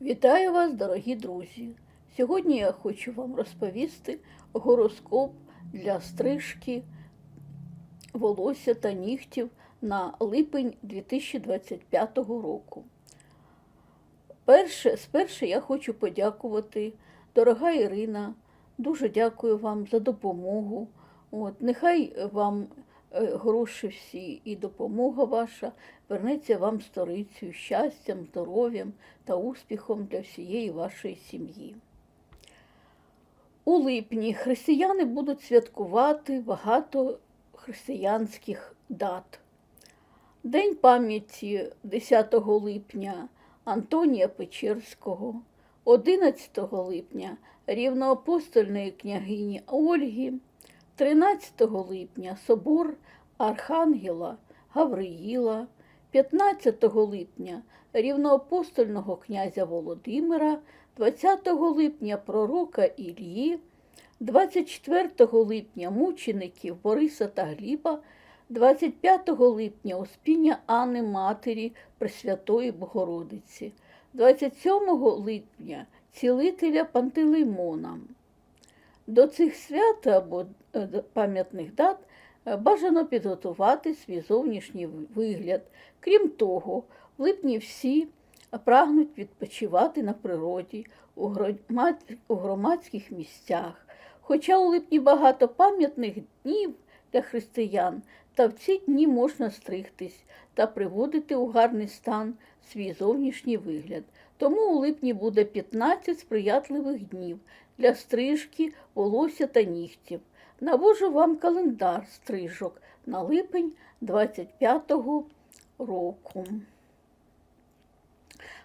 Вітаю вас, дорогі друзі! Сьогодні я хочу вам розповісти гороскоп для стрижки волосся та нігтів на липень 2025 року. Перше, спершу я хочу подякувати, дорога Ірина, дуже дякую вам за допомогу. От, нехай вам гроші всі і допомога ваша вернеться вам сторицею, щастям, здоров'ям та успіхом для всієї вашої сім'ї. У липні християни будуть святкувати багато християнських дат. День пам'яті 10 липня Антонія Печерського, 11 липня рівноапостольної княгині Ольги, 13 липня собор Архангела Гавриїла, 15 липня рівноапостольного князя Володимира, 20 липня пророка Ілії, 24 липня мучеників Бориса та Гліба, 25 липня Успіння Анни Матері Пресвятої Богородиці, 27 липня цілителя Пантелеймона. До цих свят або е, пам'ятних дат бажано підготувати свій зовнішній вигляд. Крім того, в липні всі прагнуть відпочивати на природі у громадських місцях. Хоча у липні багато пам'ятних днів для християн, та в ці дні можна стригтись та приводити у гарний стан свій зовнішній вигляд. Тому у липні буде 15 сприятливих днів для стрижки, волосся та нігтів. Навожу вам календар стрижок на липень 25-го року.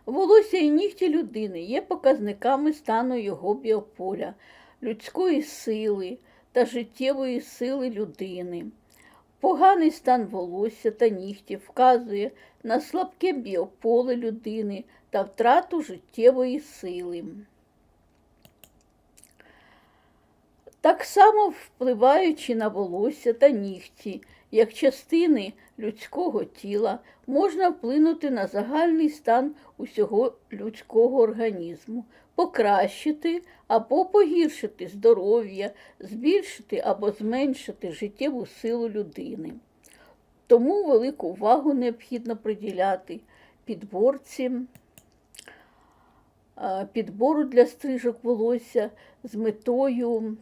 Волосся і нігті людини є показниками стану його біополя, людської сили та життєвої сили людини. Поганий стан волосся та нігтів вказує на слабке біополе людини та втрату життєвої сили. Так само впливаючи на волосся та нігті, як частини людського тіла, можна вплинути на загальний стан усього людського організму, покращити або погіршити здоров'я, збільшити або зменшити життєву силу людини. Тому велику увагу необхідно приділяти підборці, підбору для стрижок волосся з метою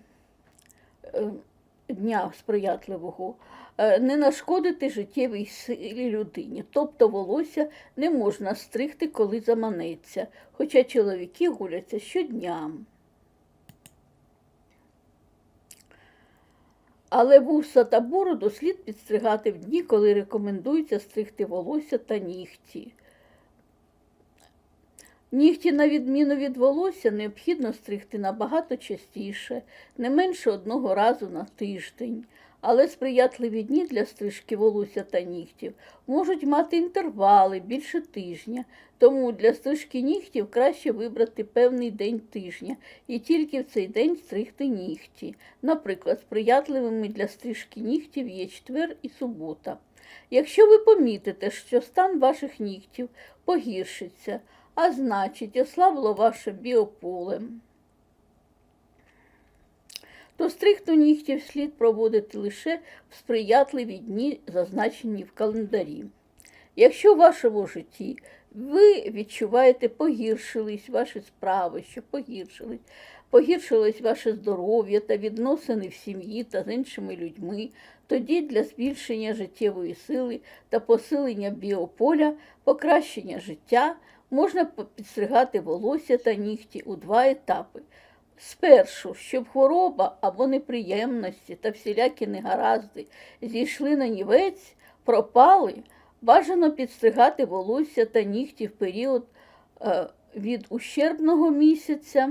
дня сприятливого, е, не нашкодити життєвій силі людині. Тобто волосся не можна стригти, коли заманеться, хоча чоловіки гуляться щодня. Але вуса та бороду слід підстригати в дні, коли рекомендується стригти волосся та нігті. Нігті, на відміну від волосся, необхідно стригти набагато частіше, не менше одного разу на тиждень. Але сприятливі дні для стрижки волосся та нігтів можуть мати інтервали більше тижня, тому для стрижки нігтів краще вибрати певний день тижня і тільки в цей день стригти нігті. Наприклад, сприятливими для стрижки нігтів є четвер і субота. Якщо ви помітите, що стан ваших нігтів погіршиться, а значить, ослабло ваше біополе, то стригту нігтів слід проводити лише в сприятливі дні, зазначені в календарі. Якщо в вашому житті ви відчуваєте, погіршились ваші справи, що погіршились, погіршилось ваше здоров'я та відносини в сім'ї та з іншими людьми, тоді для збільшення життєвої сили та посилення біополя, покращення життя можна підстригати волосся та нігті у два етапи. Спершу, щоб хвороба або неприємності та всілякі негаразди зійшли на нівець, пропали, бажано підстригати волосся та нігті в період е, від ущербного місяця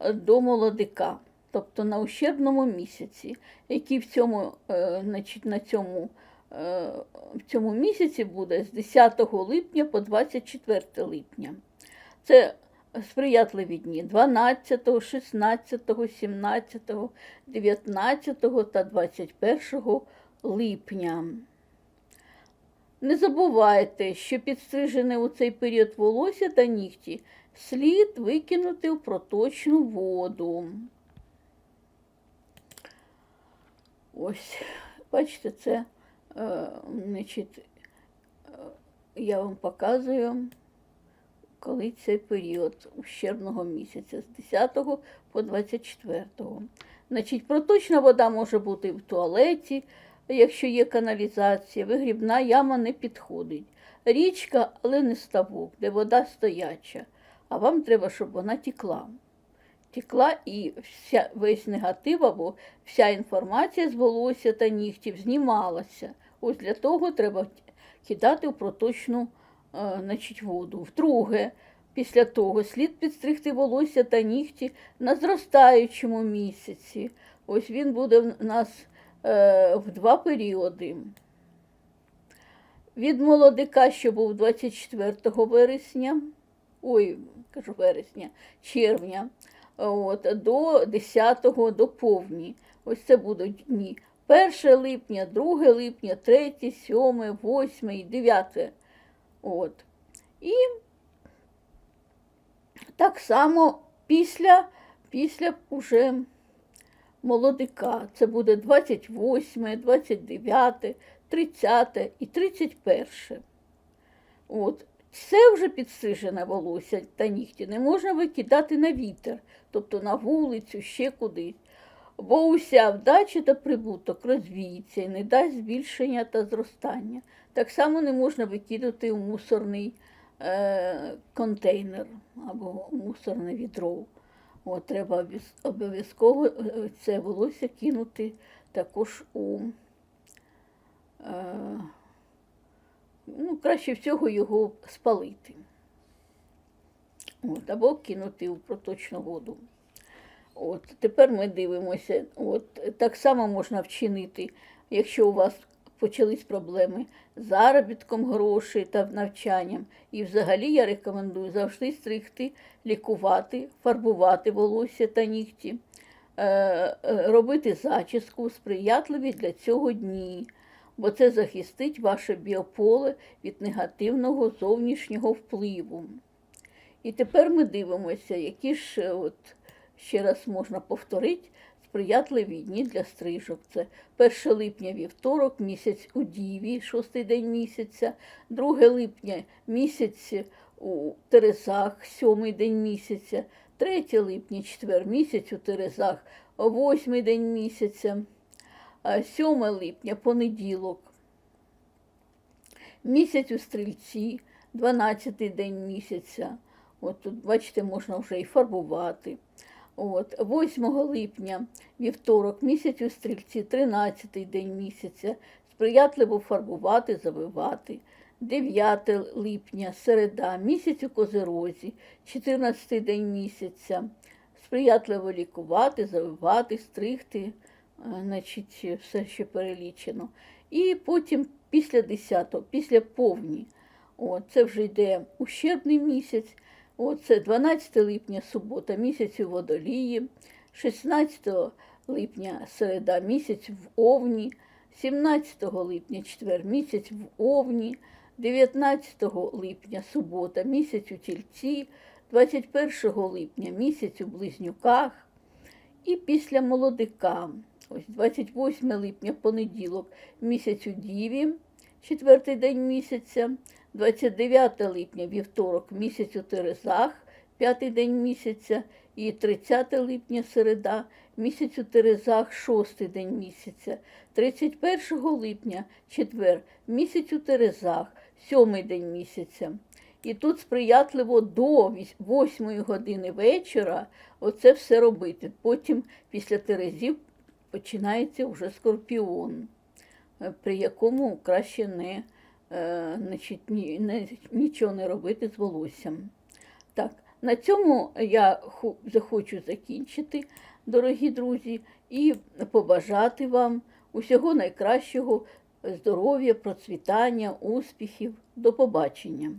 е, до молодика, тобто на ущербному місяці, який в цьому, е, значить, на цьому, в цьому місяці буде з 10 липня по 24 липня. Це сприятливі дні 12, 16, 17, 19 та 21 липня. Не забувайте, що підстрижене у цей період волосся та нігті слід викинути в проточну воду. Ось, бачите, це, е, значить, е, я вам показую, коли цей період ущербного місяця з 10 по 24. Значить, проточна вода може бути в туалеті, якщо є каналізація, вигрібна яма не підходить. Річка, але не ставок, де вода стояча. А вам треба, щоб вона тікла. Тікла і вся, весь негатив або вся інформація з волосся та нігтів знімалася. Ось для того треба кидати в проточну е, значить, воду. Вдруге, після того слід підстригти волосся та нігті на зростаючому місяці. Ось він буде в нас е, в два періоди. Від молодика, що був 24 вересня, ой, кажу вересня, червня, от, до 10-го, до повні. Ось це будуть дні. 1 липня, 2 липня, 3, 7, 8, 9. От. І так само після, після уже молодика. Це буде 28, 29, 30 і 31. От. Це вже підстрижене волосся та нігті не можна викидати на вітер, тобто на вулицю, ще кудись. Бо уся вдача та прибуток розвіється і не дасть збільшення та зростання. Так само не можна викидати у мусорний е, контейнер або мусорне відро. От, треба обов'язково е, це волосся кинути також у. Е, ну, краще всього його спалити. От, або кинути в проточну воду. От, Тепер ми дивимося, от, так само можна вчинити, якщо у вас почались проблеми з заробітком грошей та навчанням. І взагалі я рекомендую завжди стригти, лікувати, фарбувати волосся та нігті, е, е, робити зачіску, сприятливі для цього дні бо це захистить ваше біополе від негативного зовнішнього впливу. І тепер ми дивимося, які ж, от, ще раз можна повторити, сприятливі дні для стрижок. Це 1 липня вівторок, місяць у Діві, шостий день місяця, 2 липня місяць у Терезах, сьомий день місяця, 3 липня четвер місяць у Терезах, восьмий день місяця. 7 липня, понеділок. Місяць у стрільці, 12-й день місяця. От тут, бачите, можна вже і фарбувати. От, 8 липня, вівторок, місяць у стрільці, 13-й день місяця. Сприятливо фарбувати, завивати. 9 липня, середа, місяць у козирозі, 14-й день місяця. Сприятливо лікувати, завивати, стригти значить, все ще перелічено. І потім після 10-го, після повні, о, це вже йде ущербний місяць. О, це 12 липня, субота, місяць у водолії, 16 липня середа місяць в Овні, 17 липня четвер місяць в Овні, 19 липня субота, місяць у тільці, 21 липня місяць у близнюках і після молодика. Ось 28 липня, понеділок, місяць у Діві, четвертий день місяця, 29 липня, вівторок, місяць у Терезах, п'ятий день місяця, і 30 липня середа, місяць у Терезах, шостий день місяця, 31 липня, четвер, місяць у Терезах, сьомий день місяця. І тут сприятливо до 8 години вечора оце все робити. Потім після Терезів починається вже скорпіон, при якому краще не, е, значить, ні, не, нічого не робити з волоссям. Так, на цьому я захочу закінчити, дорогі друзі, і побажати вам усього найкращого здоров'я, процвітання, успіхів. До побачення.